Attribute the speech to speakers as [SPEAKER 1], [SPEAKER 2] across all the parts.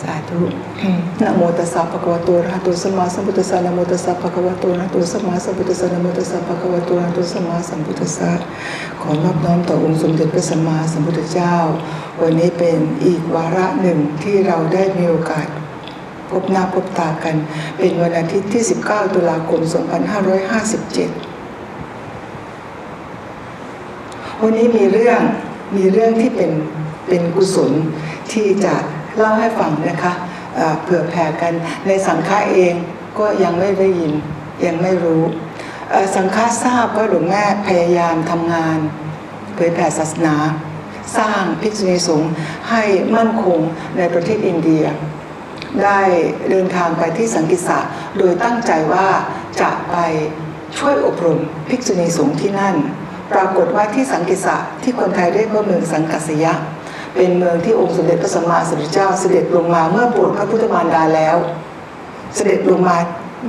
[SPEAKER 1] สาธุนะโมตัสสะภะคะวะโตอะระหะโตสัมมาสัมพุทธัสสะนะโมตัสสะภะคะวะโตอะระหะโตสัมมาสัมพุทธัสสะนะโมตัสสะภะคะวะโตอะระหะโตสัมมาสัมพุทธัสสะขอนอบน้อมต่อองค์สมเด็จพระสัมมาสัมพุทธเจ้า วันนี้เป็นอีกวาระหนึ่งที่เราได้มีโอกาสพบหน้าพบตากัน เป็นวันอาทิตย์ที่ 19 ตุลาคม 2557 วันนี้มีเรื่องมีเรื่องที่เป็นเป็นกุศลที่จะ เล่าให้ฟังนะคะเอ่อเผื่อแผ่กันในสังฆะเองก็ยังไม่ได้ยินยังไม่รู้ สังฆะทราบว่าหลวงแม่พยายามทำงานเผยแผ่ศาสนา สร้างภิกษุณีสงฆ์ให้มั่นคงในประเทศอินเดีย ได้เดินทางไปที่สังกิสะโดยตั้งใจว่าจะไปช่วยอบรมภิกษุณีสงฆ์ที่นั่น ปรากฏว่าที่สังกิสะที่คนไทยเรียกว่าเมืองสังกัสยะ เป็นเมืองที่องค์สมเด็จพระสัมมาสัมพุทธเจ้าเสด็จลงมาเมื่อโปรดพระพุทธมารดาแล้ว เสด็จลงมา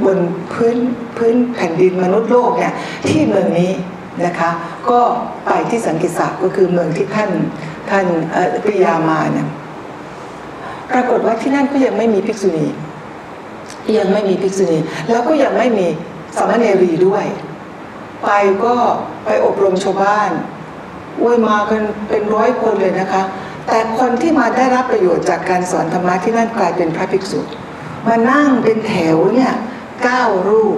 [SPEAKER 1] บนพื้นพื้นแผ่นดินมนุษย์โลกเนี่ยที่เมืองนี้นะคะก็ไปที่สังกิสะก็คือเมืองที่ท่านท่านปิยามาเนี่ยปรากฏว่าที่นั่นก็ยังไม่มีภิกษุณี ยังไม่มีภิกษุณี แล้วก็ยังไม่มีสามเณรีด้วย ไปก็ไปอบรมชาวบ้านอุ้ยมากันเป็นร้อยคนเลยนะคะ แต่คนที่มาได้รับประโยชน์จากการสอนธรรมะที่นั่นกลายเป็นพระภิกษุมานั่งเป็นแถวเนี่ยเก้ารูป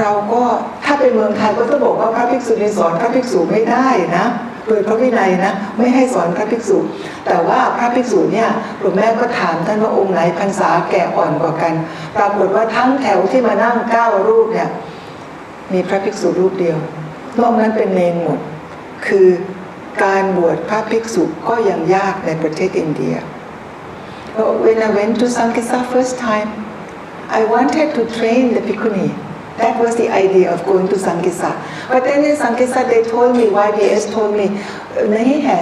[SPEAKER 1] เราก็ถ้าเป็นเมืองไทยก็ต้องบอกว่าพระภิกษุณีสอนพระภิกษุไม่ได้นะโดยพระวินัยนะไม่ให้สอนพระภิกษุ แต่ว่าพระภิกษุเนี่ยหลวงแม่ก็ถามท่านว่าองค์ไหนพรรษาแก่อ่อนกว่ากัน ปรากฏว่าทั้งแถวที่มานั่งเก้ารูปเนี่ยมีพระภิกษุรูปเดียวนอกนั้นเป็นเนนหมด คือ การบวชพระภิกษุก็ยังยากในประเทศอินเดีย When I went to Sankisa first time I wanted to train the Bhikkhuni. That was the idea of going to Sankisa. But then in Sankisa they told me, YBS told me, नहीं है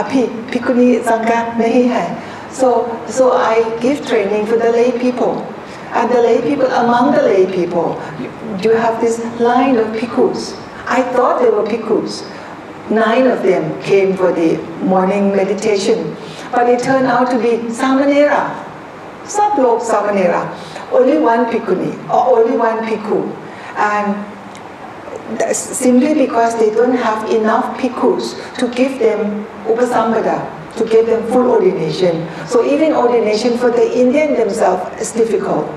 [SPEAKER 1] अभी Bhikkhuni Sangha नहीं है. So, so I give training for the lay people. And the lay people, among the lay people, you, you have this line of bhikkhus. I thought they were bhikkhus. Nine of them came for the morning meditation. But it turned out to be Samanera. Sablok Samanera, only one bhikkhuni or only one bhikkhu. And simply because they don't have enough bhikkhus to give them upasambhada, to give them full ordination. So even ordination for the Indian themselves is difficult.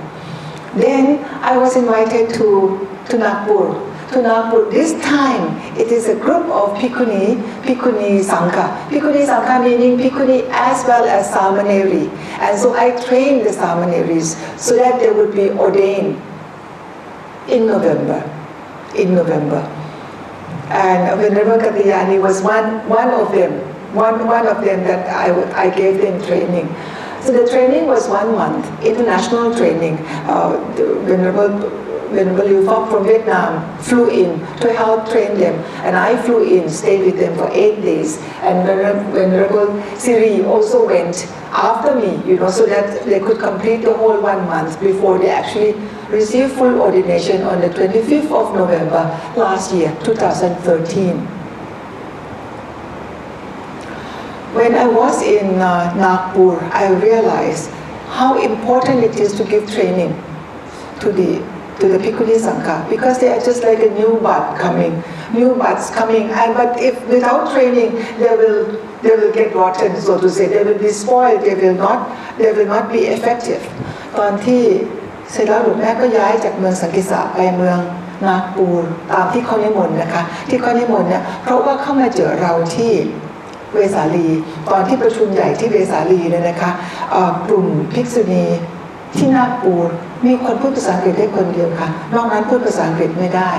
[SPEAKER 1] Then I was invited to, to Nagpur. To Nagpur. This time it is a group of Bhikkhuni, Bhikkhuni Sangha. Bhikkhuni Sangha meaning Bhikkhuni as well as Samaneri. And so I trained the Samaneris so that they would be ordained in November. In November. And Venerable was one, one of them, one, one of them that I, I gave them training. So the training was one month, international training. Uh, Venerable, Venerable Liu Fok from Vietnam flew in to help train them. And I flew in, stayed with them for eight days. And Vener- Venerable Siri also went after me, you know, so that they could complete the whole one month before they actually received full ordination on the 25th of November last year, 2013. When I was in uh, Nagpur, I realized how important it is to give training to the to the Bhikkhuni Sangha because they are just like a new bud coming, new buds coming, and but if without training, they will they will get rotten, so to say. They will be spoiled. They will not they will not be effective. ตอนที่เสร็จแล้วหลวงแม่ก็ย้ายจากเมืองสังกิสะไปเมืองนาปูรตามที่เขานิมนต์นะคะ ที่เขานิมนต์เนี่ยเพราะว่าเข้ามาเจอเราที่ เวสาลี ตอนที่ประชุมใหญ่ที่เวสาลีเนี่ยนะคะกลุ่มภิกษุณีที่นาปูมีคนพูดภาษาอังกฤษได้คนเดียวค่ะ นอกนั้นพูดภาษาอังกฤษไม่ได้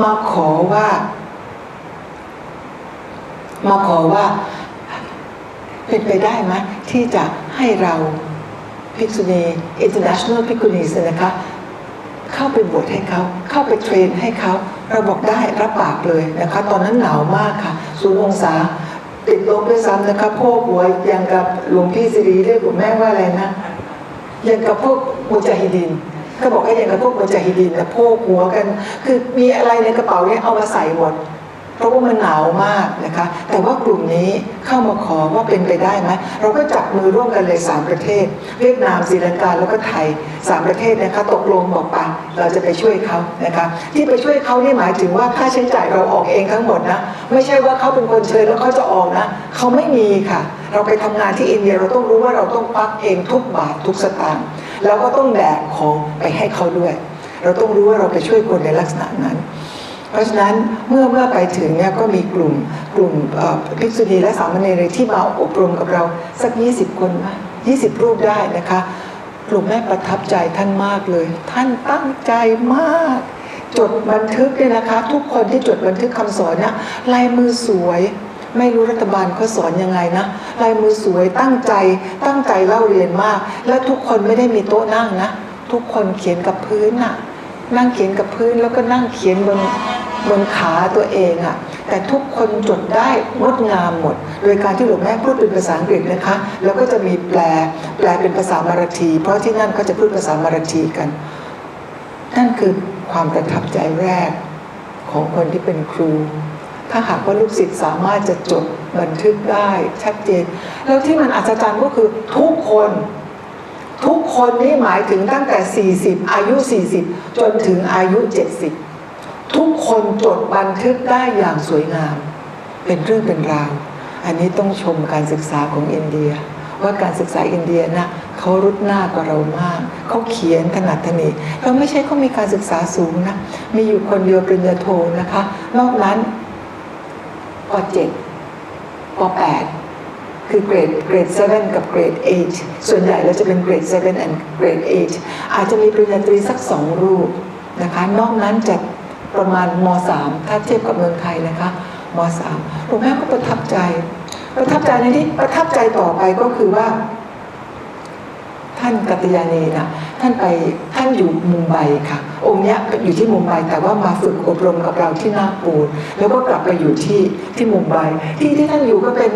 [SPEAKER 1] มาขอว่า มาขอว่าเป็นไปได้ไหมที่จะให้เราภิกษุณี international ภิกษุณีนะคะเข้าไปบวชให้เขา เข้าไปเทรนให้เขา เราบอกได้รับปากเลยนะคะ ตอนนั้นหนาวมากค่ะศูนย์องศา ติดลบด้วยซ้ำนะครับ พวกหัวอย่างกับหลวงพี่สิริเรียกผมแม่ว่าอะไรนะอย่างกับพวกมุจฮิดินก็บอกว่าอย่างกับพวกมุจฮิดินแต่พวกหัวกัน คือมีอะไรในกระเป๋าเนี่ยเอามาใส่หมด เพราะว่ามันหนาวมากนะคะ แต่ว่ากลุ่มนี้เข้ามาขอว่าเป็นไปได้ไหมเราก็จับมือร่วมกันเลยสามประเทศ เวียดนามศรีลังกาแล้วก็ไทยสามประเทศนะคะตกลงบอกไปเราจะไปช่วยเขานะคะ ที่ไปช่วยเขานี่หมายถึงว่าค่าใช้จ่ายเราออกเองทั้งหมดนะไม่ใช่ว่าเขาเป็นคนเชิญแล้วเขาจะออกนะเขาไม่มีค่ะ เราไปทำงานที่อินเดียเราต้องรู้ว่าเราต้องปักเองทุกบาททุกสตางค์แล้วก็ต้องแบกของไปให้เขาด้วย เราต้องรู้ว่าเราไปช่วยคนในลักษณะนั้น เพราะฉะนั้นเมื่อเมื่อไปถึงเนี่ยก็มีกลุ่มกลุ่มภิกษุณีและสามเณรที่มาอบรมกับเราสัก 20 คนไหม20รูปได้นะคะ กลุ่มแม่ประทับใจท่านมากเลย ท่านตั้งใจมาก จดบันทึกเนี่ยนะคะ ทุกคนที่จดบันทึกคำสอนเนี่ยลายมือสวยไม่รู้รัฐบาลเขาสอนยังไงนะลายมือสวยตั้งใจ ตั้งใจเล่าเรียนมาก และทุกคนไม่ได้มีโต๊ะนั่งนะ ทุกคนเขียนกับพื้นน่ะ นั่งเขียนกับพื้นแล้วก็นั่งเขียนบน บนขาตัวเองอะ่ะแต่ทุกคนจดได้งดงามหมด โดยการที่หลวงแม่พูดเป็นภาษาอังกฤษนะคะ แล้วก็จะมีแปลแปลเป็นภาษามารทีเพราะที่นั่นก็จะพูดภาษามารทีกัน นั่นคือความประทับใจแรกของคนที่เป็นครู ถ้าหากว่าลูกศิษย์สามารถจะจดบันทึกได้ชัดเจน แล้วที่มันอัศจรรย์ก็คือทุกคนทุกคนนี่หมายถึงตั้งแต่ 40 อายุ 40 จนถึงอายุ 70 คนจดบันทึกได้อย่างสวยงาม เป็นเรื่องเป็นราว อันนี้ต้องชมการศึกษาของอินเดีย ว่าการศึกษาอินเดียนะเขารุดหน้ากว่าเรามาก เขาเขียนถนัดถนีเราไม่ใช่เขามีการศึกษาสูงนะมีอยู่คนเดียวปริญญาโทนะคะ นอกนั้นป .7 ป .8 คือเกรดเกรด 7 กับเกรด 8 ส่วนใหญ่แล้วจะเป็นเกรด 7 and เกรด 8 อาจจะมีปริญญาตรีสักสองรูปนะคะ นอกนั้นจะ ประมาณม .3 ถ้าเทียบกับเมืองไทยนะคะม .3 หลวงแม่ก็ประทับใจ ประทับใจในที่ประทับใจต่อไปก็คือว่า ท่านกัตยานีนะท่านไปท่านอยู่มุมไบค่ะ องค์เนี้ยอยู่ที่มุมไบแต่ว่ามาฝึกอบรมกับเราที่นาปูนแล้วก็กลับไปอยู่ที่ที่มุมไบที่ที่ท่านอยู่ก็เป็น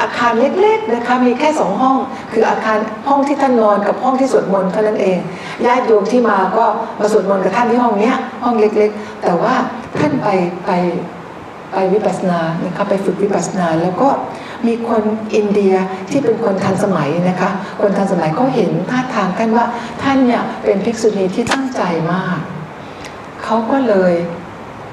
[SPEAKER 1] อาคารเล็กๆนะคะมีแค่สองห้อง คืออาคารห้องที่ท่านนอนกับห้องที่สวดมนต์เท่านั้นเองญาติโยมที่มาก็มาสวดมนต์กับท่านที่ห้องเนี้ยห้องเล็กๆ แต่ว่าท่านไปไปไปวิปัสสนานะคะไปฝึกวิปัสสนา แล้วก็มีคนอินเดียที่เป็นคนทันสมัยนะคะ คนทันสมัยก็เห็นท่าทางกันว่าท่านเนี่ยเป็นภิกษุณีที่ตั้งใจมากเขาก็เลย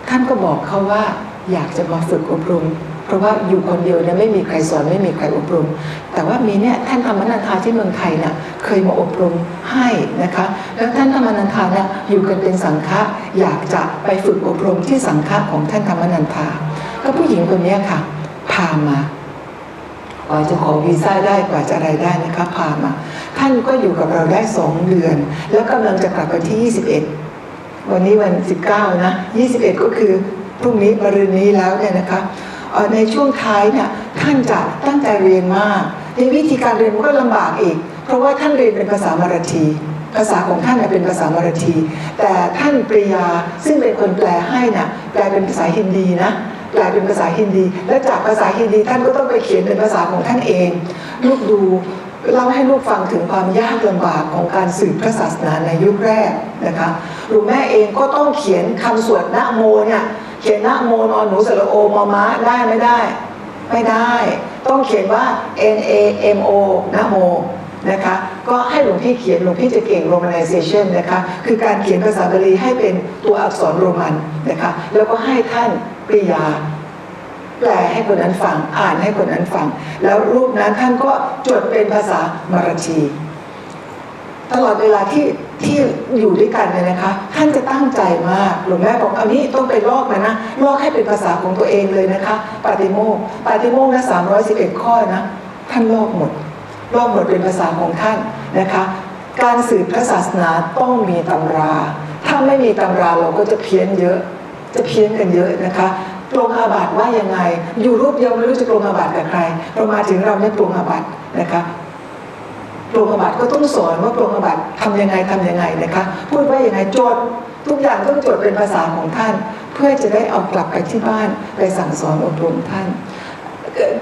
[SPEAKER 1] ท่านก็บอกเขาว่าอยากจะมาฝึกอบรม เพราะว่าอยู่คนเดียวเนี่ยไม่มีใครสอนไม่มีใครอบรม แต่ว่ามีเนี่ยท่านธรรมนันทาที่เมืองไทยเนี่ยเคยมาอบรมให้นะคะ แล้วท่านธรรมนันทาเนี่ยอยู่กันเป็นสังฆะอยากจะไปฝึกอบรมที่สังฆะของท่านธรรมนันทา ก็ผู้หญิงคนนี้ค่ะ พามากว่าจะขอวีซ่าได้กว่าจะอะไรได้นะคะพามา ท่านก็อยู่กับเราได้สองเดือน แล้วกำลังจะกลับไปที่ 21 วันนี้วัน 19 นะ 21 ก็คือพรุ่งนี้มะรืนนี้แล้วเนี่ยนะคะ ในช่วงท้ายเนี่ยท่านจะตั้งใจเรียนมากในวิธีการเรียนก็ลำบากอีก เพราะว่าท่านเรียนเป็นภาษามารทีภาษาของท่านน่ะเป็นภาษามารที แต่ท่านปริยาซึ่งเป็นคนแปลให้น่ะแปลเป็นภาษาฮินดีนะแปลเป็นภาษาฮินดี และจากภาษาฮินดีท่านก็ต้องไปเขียนเป็นภาษาของท่านเอง ลูกดูเล่าให้ลูกฟังถึงความยากลำบากของการสืบพระศาสนาในยุคแรกนะคะหลวงแม่เองก็ต้องเขียนคำสวดนะโมเนี่ย เขียนนะโมนอนหนูสระโอมอม้าได้ไม่ได้ ไม่ได้ ต้องเขียนว่า N A M O นะโมนะคะก็ให้หลวงพี่เขียนหลวงพี่จะเก่ง romanization นะคะคือการเขียนภาษาบาลีให้เป็นตัวอักษรโรมันนะคะแล้วก็ให้ท่านปริยา แปลให้คนนั้นฟัง อ่านให้คนนั้นฟัง แล้วรูปนั้นท่านก็จดเป็นภาษามารชี ตลอดเวลาที่ที่อยู่ด้วยกันเนี่ยนะคะ ท่านจะตั้งใจมากหลวงแม่บอกเอานี้ต้องไปลอกมานะลอกให้เป็นภาษาของตัวเองเลยนะคะปาติโมกข์ปาติโมกข์นะสามร้อยสิบเอ็ดข้อนะท่านลอกหมดลอกหมดเป็นภาษาของท่านนะคะ การสืบพระศาสนาต้องมีตำรา ถ้าไม่มีตำราเราก็จะเพี้ยนเยอะ จะเพี้ยนกันเยอะนะคะปรงอาบัติว่ายังไง อยู่รูปเดียวไม่รู้จะปรงอาบัติกับใครเรามาถึงเราเนี่ยปรงอาบัตินะคะ ปรงอบัติก็ต้องสอนว่าปรงอบัติทำยังไงทำยังไงนะคะ พูดว่ายังไงจดทุกอย่างต้องจดเป็นภาษาของท่าน เพื่อจะได้เอากลับไปที่บ้านไปสั่งสอนอบรมท่าน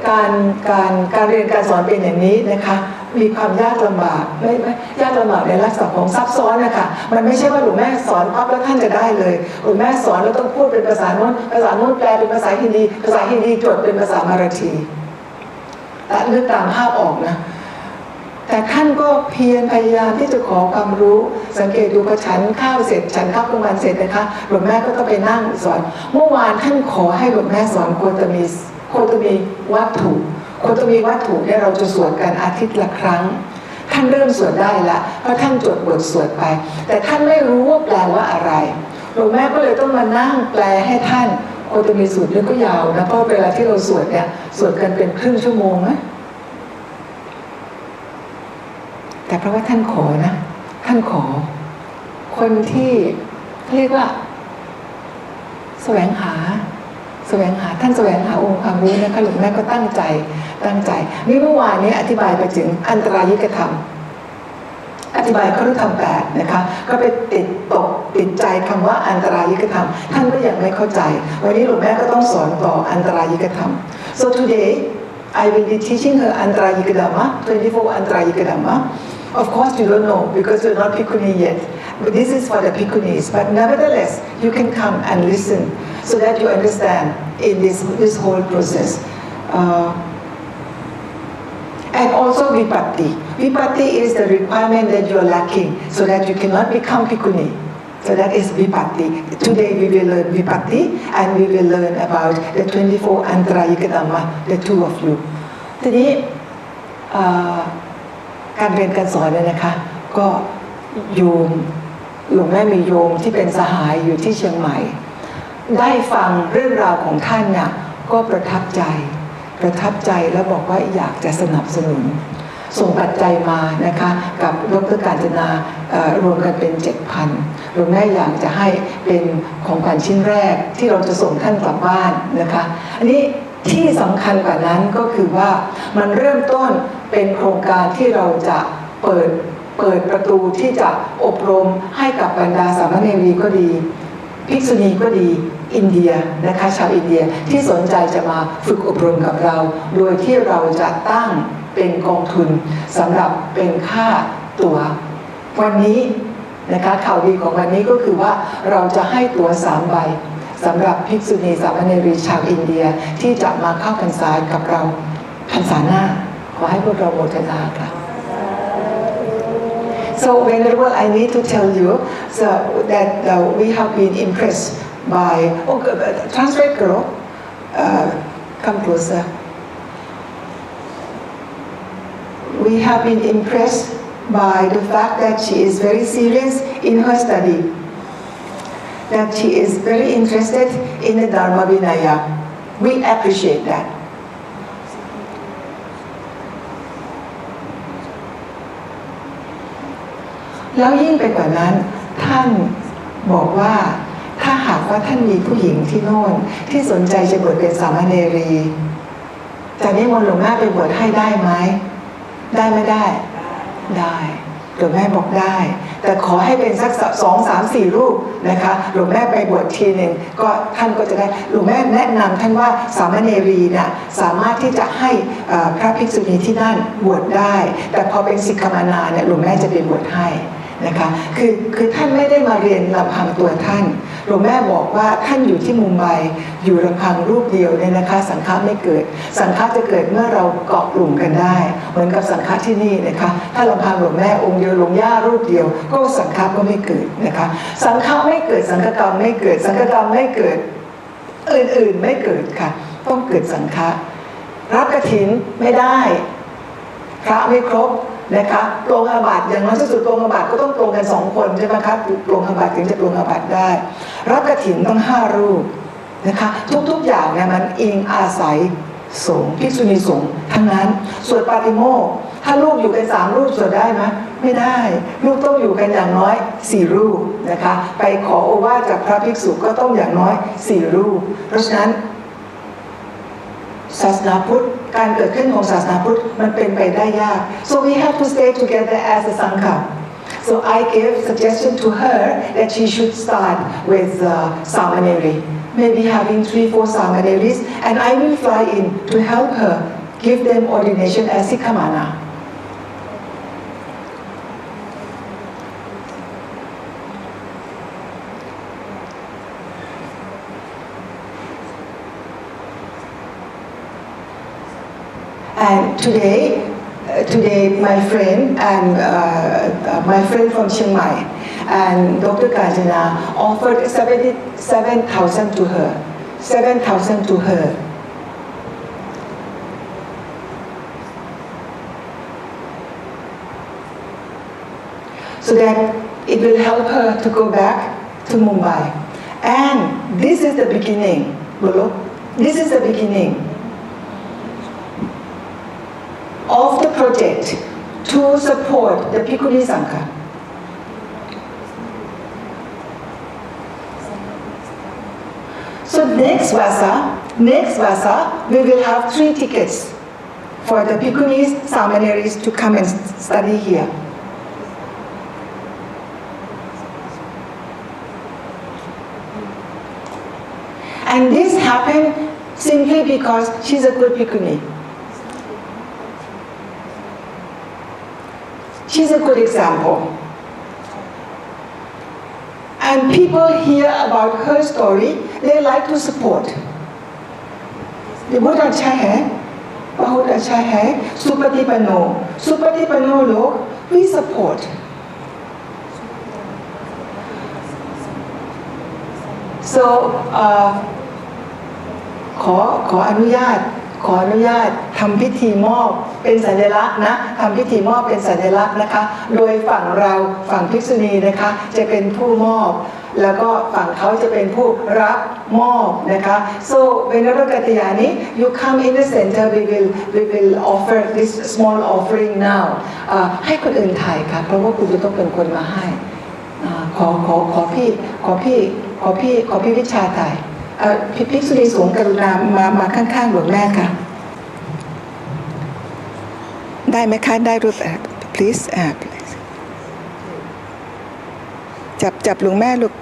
[SPEAKER 1] การการการเรียนการสอนเป็นอย่างนี้นะคะมีความยากลำบากไม่ไม่ยากลำบากในลักษณะของซับซ้อนนะคะมันไม่ใช่ว่าหลวงแม่สอนปั๊บแล้วท่านจะได้เลยหลวงแม่สอนแล้วต้องพูดเป็นภาษาโน้นภาษาโน้นแปลเป็นภาษาฮินดีภาษาฮินดีจดเป็นภาษามาราทีแต่นึกตามภาพออกนะ แต่ท่านก็เพียรพยายามที่จะขอความรู้ สังเกตดูพอฉันข้าวเสร็จฉันข้าวกลางวันเสร็จนะคะหลวงแม่ก็ต้องไปนั่งสอน เมื่อวานท่านขอให้หลวงแม่สอนโคตมีโคตมีวัตถุโคตมีวัตถุเนี่ยเราจะสวดกันอาทิตย์ละครั้ง ท่านเริ่มสวดได้ละเพราะท่านจดบทสวดไป แต่ท่านไม่รู้ว่าแปลว่าอะไรหลวงแม่ก็เลยต้องมานั่งแปลให้ท่านโคตมีสูตรนี่ก็ยาวนะเพราะเวลาที่เราสวดเนี่ยสวดกันเป็นครึ่งชั่วโมงนะ แต่เพราะว่าท่านขอนะ ท่านขอ คนที่เรียกว่าแสวงหาแสวงหาท่านแสวงหาองค์ความรู้นะคะหลวงแม่ก็ตั้งใจตั้งใจนี่เมื่อวานนี้อธิบายไปถึงอันตรายิกธรรม อธิบายครุธรรมแปดนะคะก็ไปติดตกติดใจคำว่าอันตรายิกธรรม ท่านก็ยังไม่เข้าใจ วันนี้หลวงแม่ก็ต้องสอนต่ออันตรายิกธรรม so today I will be teaching her Antara Yikadama, 24 Antara Yikadama. Of course, you don't know because you're not Pikuni yet. But this is for the Pikuni. But nevertheless, you can come and listen so that you understand in this, this whole process. Uh, and also Vipatti. Vipatti is the requirement that you're lacking so that you cannot become Pikuni. So that is Vipatti. Today we will learn Vipatti and we will learn about the 24 Antarayika the two of you. Today, uh, การเรียนการสอนเนี่ยนะคะ ก็โยมหลวงแม่มีโยมที่เป็นสหายอยู่ที่เชียงใหม่ ได้ฟังเรื่องราวของท่านน่ะก็ประทับใจ ประทับใจแล้วบอกว่าอยากจะสนับสนุน ส่งปัจจัยมานะคะกับดรการจนารวมกันเป็น 7,000หลวงแม่อยากจะให้เป็นของขวัญชิ้นแรกที่เราจะส่งท่านกลับบ้านนะคะ อันนี้ ที่สำคัญกว่านั้นก็คือว่ามันเริ่มต้นเป็นโครงการที่เราจะเปิดเปิดประตูที่จะอบรมให้กับบรรดาสามเณรีก็ดี ภิกษุณีก็ดีอินเดียนะคะชาวอินเดียที่สนใจจะมาฝึกอบรมกับเรา โดยที่เราจะตั้งเป็นกองทุนสำหรับเป็นค่าตัววันนี้นะคะข่าวดีของวันนี้ก็คือว่าเราจะให้ตัวสามใบ สำหรับภิกษุณีสามเณรีชาวอินเดียที่จะมาเข้าพรรษากับเราพรรษาหน้า ขอให้พวกเราโมทนาค่ะ So Venerable, I need to tell you so that uh, we have been impressed by. Oh, uh, translate, girl. Uh, come closer. We have been impressed by the fact that she is very serious in her study. That she is very interested in the Dharma Vinaya. We appreciate that. แล้วยิ่งไปกว่านั้น ท่านบอกว่าถ้าหากว่าท่านมีผู้หญิงที่โน่นที่สนใจจะบวชเป็นสามเณรีจะนิมนต์หลวงแม่ไปบวชให้ได้ไหม ได้ไม่ได้ ได้หลวงแม่บอกได้ แต่ขอให้เป็นสักสองสามสี่รูปนะคะหลวงแม่ไปบวชทีหนึ่งก็ท่านก็จะได้หลวงแม่แนะนำท่านว่าสามเณรีน่ะสามารถที่จะให้พระภิกษุณีที่นั่นบวชได้ แต่พอเป็นสิกขมานาเนี่ยหลวงแม่จะไปบวชให้นะคะคือคือท่านไม่ได้มาเรียนลำพังตัวท่าน หลวงแม่บอกว่าท่านอยู่ที่มุมไบอยู่ลำพังรูปเดียวเนี่ยนะคะ สังฆาไม่เกิด สังฆาจะเกิดเมื่อเราเกาะกลุ่มกันได้ เหมือนกับสังฆาที่นี่นะคะ ถ้าลำพังหลวงแม่องค์เดียวหลวงย่ารูปเดียว ก็สังฆาก็ไม่เกิดนะคะ สังฆาไม่เกิดสังฆกรรมไม่เกิด สังฆกรรมไม่เกิด อื่นๆไม่เกิดค่ะ ต้องเกิดสังฆะรับกระถินไม่ได้ พระไม่ครบ นะคะปรงอาบัติอย่างน้อยที่สุดปรงอาบัติก็ต้องปรงกันสองคนใช่ไหมครับปรงอาบัติถึงจะปรงอาบัติได้ รับกระถินต้องห้ารูปนะคะทุกๆอย่างเนี่ยมันอิงอาศัยสงฆ์ภิกษุณีสงฆ์ทั้งนั้นส่วนปาติโมกข์ถ้าลูกอยู่กันสามรูปสวดได้ไหมไม่ได้ ลูกต้องอยู่กันอย่างน้อยสี่รูปนะคะ ไปขอโอวาจากพระภิกษุก็ต้องอย่างน้อยสี่รูป เพราะฉะนั้นศาสนาพุทธ การเกิดขึ้นของศาสนาพุทธมันเป็นไปได้ยาก so we have to stay together as a sangha so I gave suggestion to her that she should start with uh, Samaneri maybe having three four Samaneris and I will fly in to help her give them ordination as Sikhamana And today, uh, today my friend and uh, uh, my friend from Chiang Mai and Dr. Kanjana offered 7,000 to her. 7,000 to her. so that it will help her to go back to Mumbai. And this is the beginning, Bolo. This is the beginning of to support the Pikuni Sangha. So next Vasa, next Vasa, we will have three tickets for the Pikuni seminaries to come and study here. And this happened simply because she's a good Pikuni. She's a good example. And people hear about her story, they like to support. ये बहुत अच्छा है बहुत अच्छा है सुपति पन्नो सुपति पन्नो लोग we support so uh, ขอขออนุญาต ขออนุญาตทำพิธีมอบเป็นสัญลักษณ์นะทำพิธีมอบเป็นสัญลักษณ์นะคะ โดยฝั่งเราฝั่งภิกษุณีนะคะ จะเป็นผู้มอบ แล้วก็ฝั่งเขาจะเป็นผู้รับมอบนะคะ so Venerable Katyayani you come in the center we will we will offer this small offering now อ่าให้คนอื่นถ่ายค่ะ เพราะว่าคุณจะต้องเป็นคนมาให้ขอขอขอพี่ขอพี่ขอพี่ขอพี่วิชาถ่าย พี่ภิกษุณีสงฆ์กรุณามามาข้างๆหลวงแม่ค่ะ ได้ไหมคะ ได้รูปแบบ please อ่า please จับจับหลวงแม่ลูก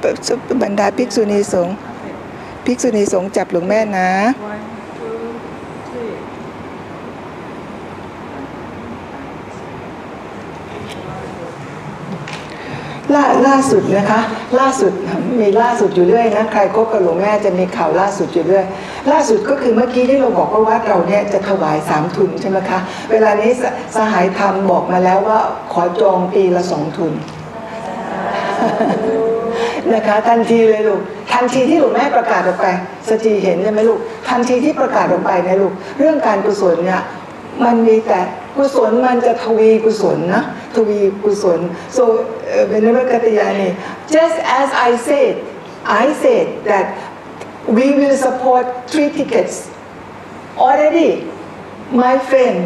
[SPEAKER 1] บรรดาภิกษุณีสงฆ์ภิกษุณีสงฆ์จับหลวงแม่นะ
[SPEAKER 2] One, two, three.
[SPEAKER 1] ล่าล่าสุดนะคะ ล่าสุดมีล่าสุดอยู่เรื่อยนะใครคบกับหลวงแม่จะมีข่าวล่าสุดอยู่เรื่อยล่าสุดก็คือเมื่อกี้ที่เราบอกว่าวัดเราเนี่ยจะถวายสามทุนใช่ไหมคะเวลานี้สสหายธรรมบอกมาแล้วว่าขอจองปีละสองทุนนะคะทันทีเลยลูกทันทีที่หลวงแม่ประกาศออกไปสจีเห็นใช่ไหมลูกทันทีที่ประกาศออกไปนะลูกเรื่องการกุศลเนี่ยมันมีแต่ กุศลมันจะทวีกุศลนะทวีกุศล so uh, Venerable Katyayani just as I said I said that we will support three tickets already my friend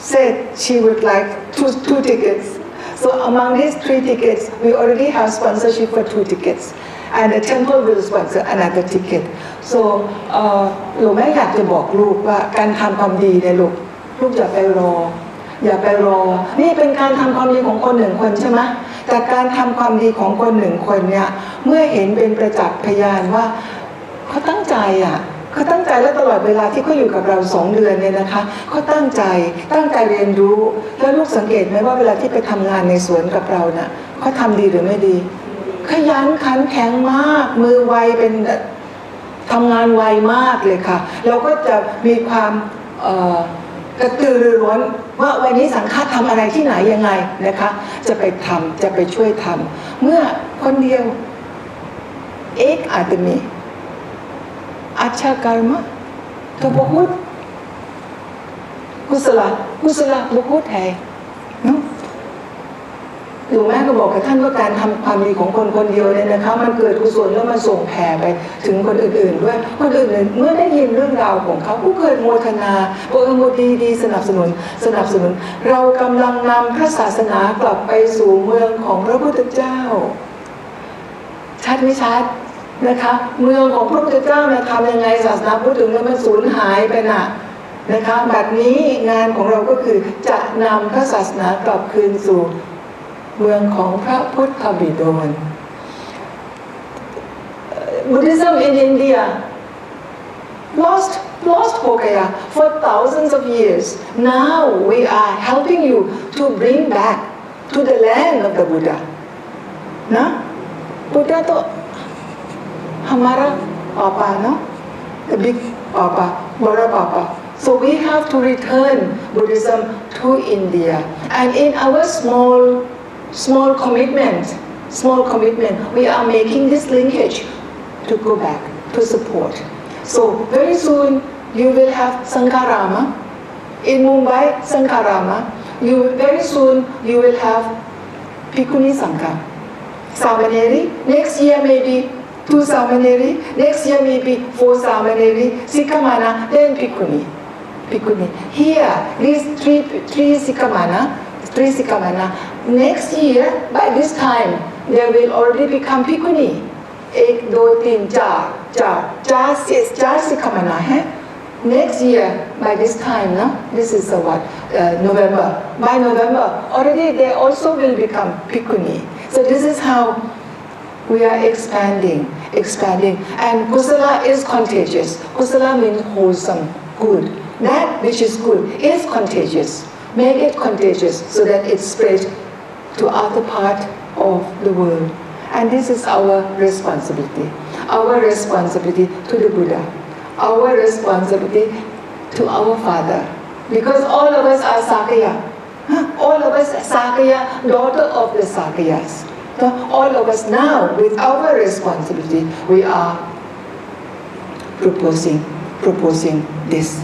[SPEAKER 1] said she would like two, two tickets. So among these three tickets, we already have sponsorship for two tickets. And the temple will sponsor another ticket. So เอ่อหลวงแม่อยากจะบอกลูกว่าการทำความดีเนี่ยลูก ลูกอย่าไปรอ อย่าไปรอ นี่เป็นการทำความดีของคนหนึ่งคนใช่ไหมแต่การทำความดีของคนหนึ่งคนเนี่ยเมื่อเห็นเป็นประจักษ์พยานว่าเขาตั้งใจอะเขาตั้งใจและตลอดเวลาที่เขาอยู่กับเราสองเดือนเนี่ยนะคะเขาตั้งใจตั้งใจเรียนรู้ แล้วลูกสังเกตไหมว่าเวลาที่ไปทำงานในสวนกับเราน่ะเขาทำดีหรือไม่ดี ขยันขันแข็งมาก มือไวเป็นทำงานไวมากเลยค่ะ เราก็จะมีความ กระตือรือร้นว่าวันนี้สังฆาทำอะไรที่ไหนยังไงนะคะ จะไปทำจะไปช่วยทำ เมื่อคนเดียวเอกอาตมีอาชากรรมะทบพุทกุศลกุศลบุคุทแท หลวงแม่ก็บอกกับท่านว่าการทำความดีของคนคนเดียวเนี่ยนะคะ มันเกิดกุศลแล้วมันส่งแผ่ไปถึงคนอื่นๆด้วยคนอื่นๆเมื่อได้ยินเรื่องราวของเขาก็เกิดโมทนาโอ้โมดีดีสนับสนุนสนับสนุน เรากำลังนำพระศาสนากลับไปสู่เมืองของพระพุทธเจ้า ชัดไม่ชัดนะคะ เมืองของพระพุทธเจ้าเนี่ยทำยังไงศาสนาพุทธถึงมันสูญหายไปน่ะนะคะแบบนี้งานของเราก็คือจะนำพระศาสนากลับคืนสู่ เมืองของพระพุทธบิดร Buddhism in India lost lost Hokaya for thousands of years. Now we are helping you to bring back to the land of the Buddha. ना बुद्धा तो हमारा पापा ना बिग पापा बड़ा पापा So we have to return Buddhism to India. And in our small, small commitment, small commitment, we are making this linkage to go back, to support. So very soon you will have Sankarama. In Mumbai, Sankarama. You, very soon you will have Pikuni Sangha. Samaneri. Next year maybe two Samaneri. Next year maybe four Samaneri. Sikamana, then Pikuni. Pikuni. Here, these three, three Sikamana, three Sikamana. Next year, by this time, they will already become Pikuni. एक दो तीन चार चार चार से चार सिक्कामाना है next year by this time no this is uh, what uh, November by November already they also will become pikuni so this is how we are expanding expanding and kusala is contagious kusala means wholesome good that which is good is contagious make it contagious so that it spread to other part of the world. And this is our responsibility. Our responsibility to the buddha. Our responsibility to our father. Because all of us are sakya. All of us sakya daughter of the sakyas. All of us now with our responsibility we are proposing proposing this.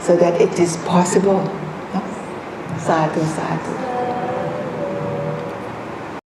[SPEAKER 1] So that it is possible. Sadhu sadhu